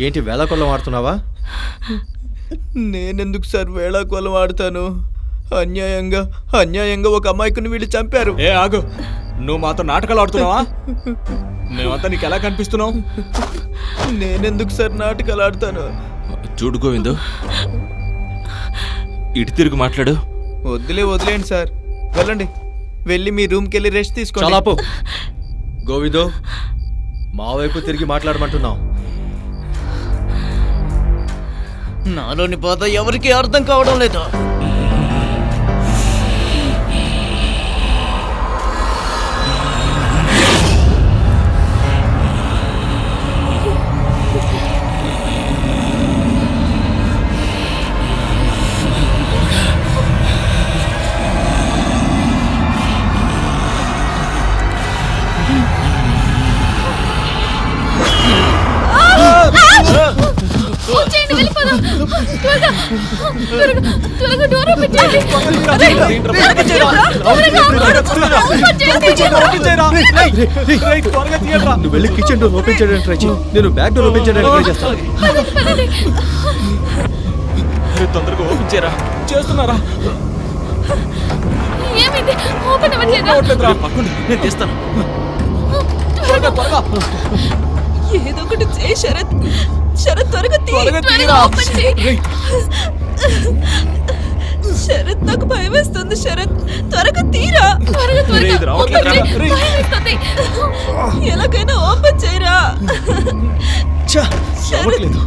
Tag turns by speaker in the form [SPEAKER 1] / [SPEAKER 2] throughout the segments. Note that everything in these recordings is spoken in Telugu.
[SPEAKER 1] ఏంటి వేళకొల్లం ఆడుతున్నావా?
[SPEAKER 2] నేనెందుకు సార్ వేళాకోలం ఆడతాను? అన్యాయంగా అన్యాయంగా ఒక అమాయకుని వీళ్ళు చంపారు.
[SPEAKER 3] ఏ ఆగు. నువ్వు మాతో నాటకాలు ఆడుతున్నావా? మేమంతా నీకు ఎలా కనిపిస్తున్నావు
[SPEAKER 2] నేనెందుకు సార్ నాటకాలు ఆడతాను?
[SPEAKER 4] చూడు గోవిందు. ఇటు తిరిగి మాట్లాడు.
[SPEAKER 2] వద్దులే వదిలేండి సార్. వెళ్ళండి. వెళ్ళి మీ రూమ్కి వెళ్ళి రెస్ట్ తీసుకోండి.
[SPEAKER 1] చాలా పో గోవిందు మా వైపు తిరిగి మాట్లాడమంటున్నాం.
[SPEAKER 2] నాలోని బాధ ఎవరికి అర్థం కావడం లేదు?
[SPEAKER 1] నువ్వు వెళ్ళి కిచెన్ డోర్ ఓపెన్ చేయడానికి ట్రై చేయి నేను బ్యాక్ డోర్ ఓపెన్ చేయడానికి ట్రై చేస్తాను
[SPEAKER 3] తొందరగా ఓపెన్ చేయరా చేస్తున్నారా
[SPEAKER 5] ఏమైంది ఓపెన్ అవ్వట్లేదా
[SPEAKER 3] నేను తీస్తాను త్వరగా త్వరగా
[SPEAKER 6] ఏదో ఒకటి చేయి శరత్ శరత్ త్వరగా తీ
[SPEAKER 3] త్వరగా తీరా
[SPEAKER 5] ఓపెన్ చేయి.
[SPEAKER 6] శరత్ నాకు భయం వేస్తుంది శరత్ త్వరగా తీరా
[SPEAKER 5] త్వరగా త్వరగా
[SPEAKER 3] ఇది రావట్లేదురా.
[SPEAKER 5] ఓపెన్ చేయి.
[SPEAKER 3] రే.
[SPEAKER 5] భయం వేస్తుంది.
[SPEAKER 6] ఎలాగైనా ఓపెన్ చేయరా
[SPEAKER 1] అవ్వట్లేదు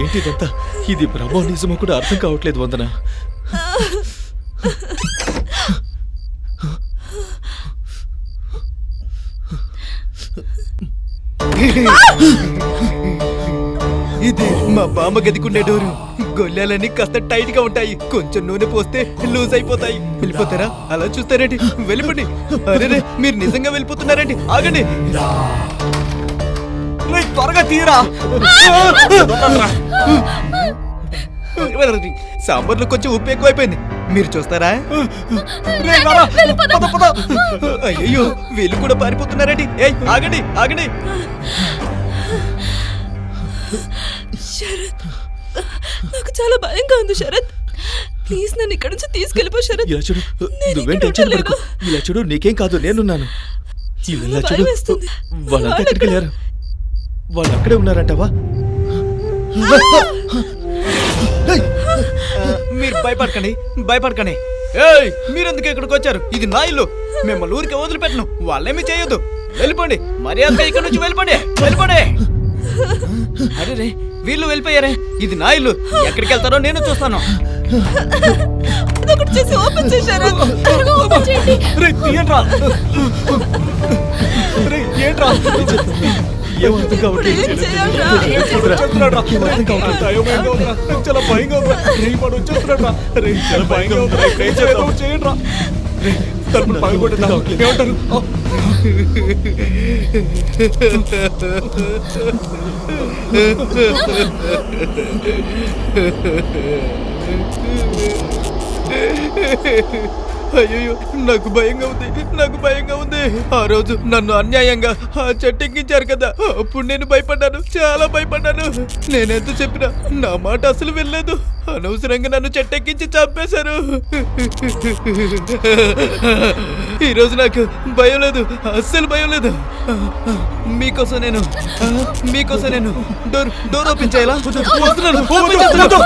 [SPEAKER 1] ఏంటి ఇదంతా ఇది బ్రహ్మ నిజమో కూడా అర్థం కావట్లేదు వందన
[SPEAKER 2] ఇది మా బామ్మ గదికుండే డోరు. గొల్లెలన్నీ కాస్త టైట్గా ఉంటాయి. కొంచెం నూనె పోస్తే లూజ్ అయిపోతాయి. వెళ్ళిపోతారా? అలా చూస్తారేంటి? వెళ్ళిపోండి. అరే మీరు నిజంగా వెళ్ళిపోతున్నారేంటి? ఆగండి.
[SPEAKER 3] త్వరగా తీరా.
[SPEAKER 2] సాంబార్లో కొంచెం ఉప్పు ఎక్కువైపోయింది. మీరు చూస్తారా. అయ్యో వీళ్ళు కూడా పారిపోతున్నారేంటి ఏయ్ ఆగండి ఆగండి.
[SPEAKER 6] శరత్ నాకు చాలా భయంగా ఉంది శరత్. ప్లీజ్ నన్ను ఇక్కడ నుంచి తీసుకెళ్ళిపో శరత్.
[SPEAKER 1] ఇలా చూడు
[SPEAKER 6] నేను
[SPEAKER 1] నువ్వేం
[SPEAKER 6] ఇక్కడ
[SPEAKER 1] టెన్షన్
[SPEAKER 6] ఉండలేను.
[SPEAKER 1] పడకు. ఇలా చూడు నీకేం కాదు నేనున్నాను. ఇలా చూడు. వాళ్ళంతా ఎక్కడికి వెళ్ళారు? వాళ్ళు అక్కడే ఉన్నారంటావా?
[SPEAKER 2] మీరు భయపడకండి భయపడకండి. ఏయ్ మీరెందుకు ఇక్కడికి వచ్చారు? ఇది నా ఇల్లు. మిమ్మల్ని ఊరికే వదిలిపెట్టను. వాళ్ళేమీ చేయొద్దు. వెళ్ళిపోండి. మర్యాదగా ఇక్కడ నుంచి వెళ్ళిపోండి. వెళ్ళిపోండి. అరే రే వీళ్ళు వెళ్ళిపోయారే. ఇది నా ఇల్లు. ఎక్కడికి వెళ్తారో నేను చూస్తాను.
[SPEAKER 6] చేసి ఓపెన్
[SPEAKER 3] ఏంట్రా?
[SPEAKER 1] ఏం అర్థం
[SPEAKER 3] రా. చాలా భయంగా ఉందిరా. రేయ్, వాడు వచ్చేస్తున్నాడు రా. చాలా భయంగా ఉందిరా. ఇప్పుడు ఏం చేద్దాం? చేయండి రా. రేయ్, తలుపులు పగలగొట్టేద్దాం. ఏమంటారు ఆ,
[SPEAKER 2] అయ్యో నాకు భయంగా ఉంది నాకు భయంగా ఉంది. ఆ రోజు నన్ను అన్యాయంగా ఆ చెట్టెక్కించారు కదా అప్పుడు నేను భయపడ్డాను చాలా భయపడ్డాను. నేనెంత చెప్పినా నా మాట అసలు వెళ్ళలేదు అనవసరంగా నన్ను చెట్టు ఎక్కించి చంపేశారు. ఈ రోజు నాకు భయం లేదు అస్సలు భయం లేదు. మీకోసం నేను మీకోసం నేను డోర్ డోర్ ఓపెన్ చేయాలా? వస్తున్నాను, ఓపెన్ చేస్తున్నాను.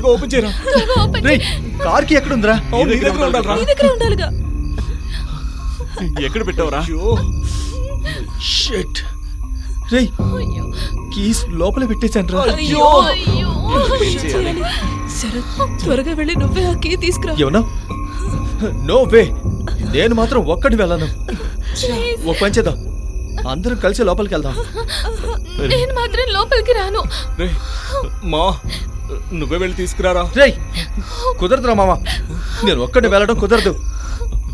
[SPEAKER 6] త్వరగా ఓపెన్
[SPEAKER 3] చేయరా?
[SPEAKER 1] రేయ్ కార్కి ఎక్కడుందిరా?
[SPEAKER 3] అవును, నీ దగ్గర ఉండాలిరా.
[SPEAKER 6] నీ దగ్గర ఉండాలిగా.
[SPEAKER 3] ఎక్కడ పెట్టావురా?
[SPEAKER 1] షిట్ రేయ్
[SPEAKER 5] అయ్యో.
[SPEAKER 1] కీస్ లోపల పెట్టేశాను రా
[SPEAKER 6] అయ్యో.
[SPEAKER 5] అయ్యో.
[SPEAKER 6] ఏం చేయాలి? శరత్ త్వరగా వెళ్ళి నువ్వే ఆ కీ తీసుకురా.
[SPEAKER 1] ఏమన్నా? నో వే నేను మాత్రం ఒక్కడి వెళ్ళను.
[SPEAKER 5] ప్లీజ్
[SPEAKER 1] ఒక పని చేద్దాం. అందరం కలిసి లోపలికి వెళ్దాం.
[SPEAKER 5] నేను మాత్రం లోపలికి రాను.
[SPEAKER 3] రే మా. నువ్వే వెళ్ళి తీసుకురారా?
[SPEAKER 1] రేయ్ కుదరదురా మామ. నేను ఒక్కడిని వెళ్ళడం కుదరదు.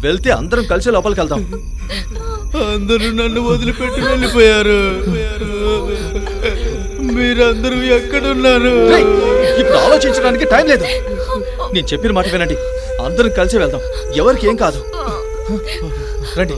[SPEAKER 1] వెళ్తే అందరం కలిసి లోపలికి వెళ్దాం.
[SPEAKER 2] అందరూ నన్ను వదిలిపెట్టి వెళ్ళిపోయారు. మీరందరూ ఎక్కడున్నారు?
[SPEAKER 1] రేయ్, ఇప్పుడు ఆలోచించడానికి టైం లేదు. నేను చెప్పిన మాట వినండి. అందరం కలిసి వెళ్దాం. ఎవరికి ఏం కాదు. రండి.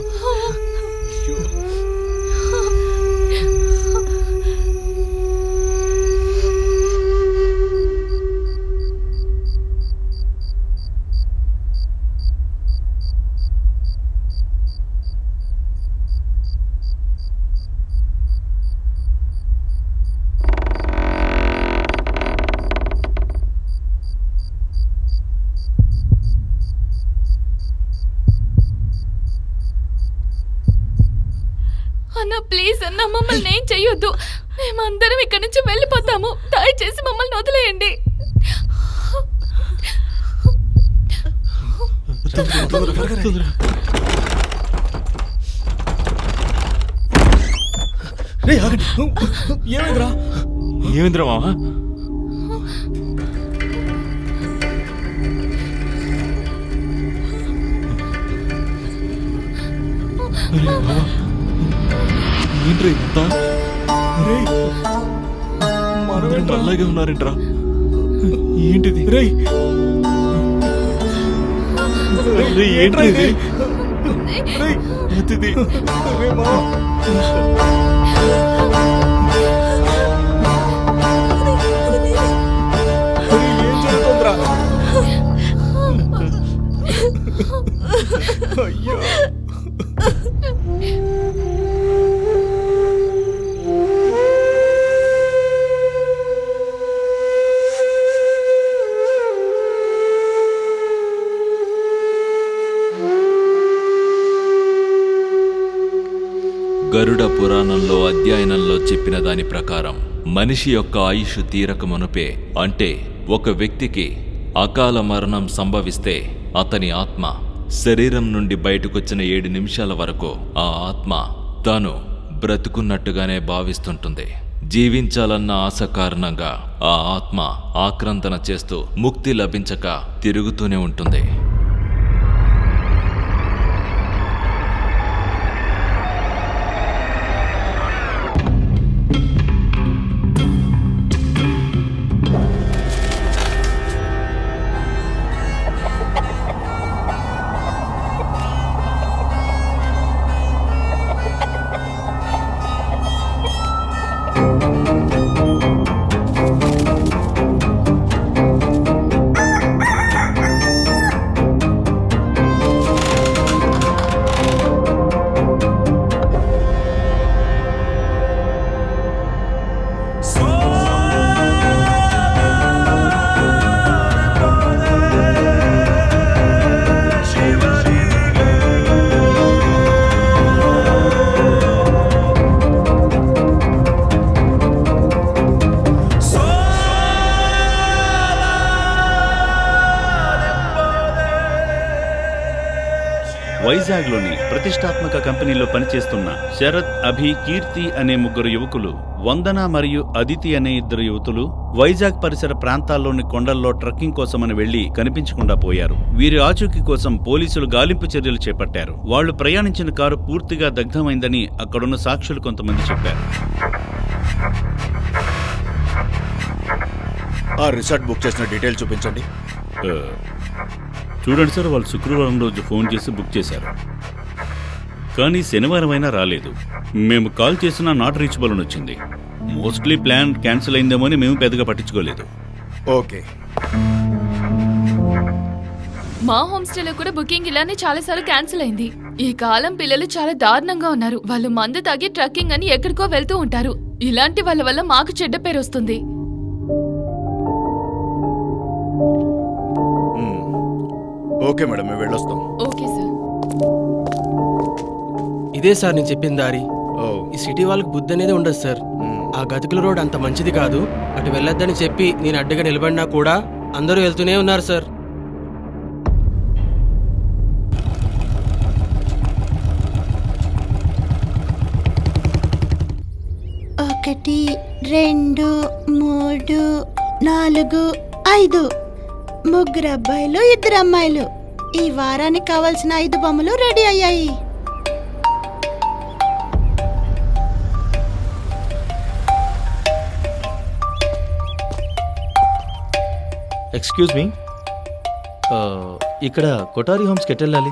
[SPEAKER 5] అన్న ప్లీజ్ అన్న మమ్మల్ని ఏం చెయ్యొద్దు. మేమందరం ఇక్కడి నుంచి వెళ్ళిపోతాము. దయచేసి మమ్మల్ని వదిలేయండి.
[SPEAKER 3] ఏమైందిరా?
[SPEAKER 4] మావా ఏంట్రా
[SPEAKER 3] మనమేంట్రా
[SPEAKER 4] అలాగే ఉన్నారేంట్రా. ఏంటిది? అతిథి
[SPEAKER 3] రే మా.
[SPEAKER 4] పురాణంలో అధ్యయనంలో చెప్పిన దాని ప్రకారం మనిషి యొక్క ఆయుష్ తీరక మునుపే అంటే ఒక వ్యక్తికి అకాల మరణం సంభవిస్తే అతని ఆత్మ శరీరం నుండి బయటకొచ్చిన ఏడు నిమిషాల వరకు ఆ ఆత్మ తాను బ్రతుకున్నట్టుగానే భావిస్తుంటుంది. జీవించాలన్న ఆశ కారణంగా ఆ ఆత్మ ఆక్రందన చేస్తూ ముక్తి లభించక తిరుగుతూనే ఉంటుంది.
[SPEAKER 7] వైజాగ్లోని ప్రతిష్టాత్మక కంపెనీలో పనిచేస్తున్న శరత్ అభి కీర్తి అనే ముగ్గురు యువకులు వందన మరియు అదితి అనే ఇద్దరు యువతులు వైజాగ్ పరిసర ప్రాంతాల్లోని కొండల్లో ట్రక్కింగ్ కోసమని వెళ్ళి కనిపించకుండా పోయారు. వీరి ఆచూకీ కోసం పోలీసులు గాలింపు చర్యలు చేపట్టారు. వాళ్ళు ప్రయాణించిన కారు పూర్తిగా దగ్ధమైందని అక్కడున్న సాక్షులు కొంతమంది చెప్పారు.
[SPEAKER 8] ఆ రిసార్ట్ బుక్ చేసిన డీటెయిల్ చూపించండి.
[SPEAKER 7] చూడండి సార్ వాళ్ళు శుక్రవారం రోజు ఫోన్ చేసి బుక్ చేశారు. కానీ శనివారం అయినా రాలేదు. మేము కాల్ చేసినా నాట్ రీచబుల్ అని వచ్చింది. మోస్ట్లీ ప్లాన్ క్యాన్సిల్ అయిందేమో అని మేము పెద్దగా పట్టించుకోలేదు.
[SPEAKER 8] ఓకే.
[SPEAKER 5] మా హోమ్ స్టేలో కూడా బుకింగ్ ఇలానే చాలాసార్లు క్యాన్సిల్ అయింది. ఈ కాలం పిల్లలు చాలా దారుణంగా ఉన్నారు. వాళ్ళు మందు తాగి ట్రక్కింగ్ అని ఎక్కడికో వెళ్తూ ఉంటారు. ఇలాంటి వాళ్ళ వల్ల మాకు చెడ్డ పేరు వస్తుంది.
[SPEAKER 8] ఓకే మేడం మేము వెళ్ళొస్తాం.
[SPEAKER 5] Okay sir.
[SPEAKER 9] ఇదే సార్ నేను చెప్పిన దారి.
[SPEAKER 8] ఓ.
[SPEAKER 9] ఈ సిటీ వాళ్ళకి బుద్ధి అనేది ఉండదు సార్. ఆ గతుకుల రోడ్ అంత మంచిది కాదు. అటు వెళ్ళొద్దని చెప్పి నేను అడ్డగా నిలబడినా కూడా అందరూ వెళ్తూనే ఉన్నారు సార్.
[SPEAKER 10] ఒకటి రెండు మూడు నాలుగు ఐదు. ముగ్గురు అబ్బాయిలు ఇద్దరు అమ్మాయిలు. ఈ వారానికి కావాల్సిన ఐదు బొమ్మలు రెడీ అయ్యాయి.
[SPEAKER 1] ఎక్స్క్యూజ్ మీ uh, ఇక్కడ కొటారి హోమ్స్కి వెళ్ళాలి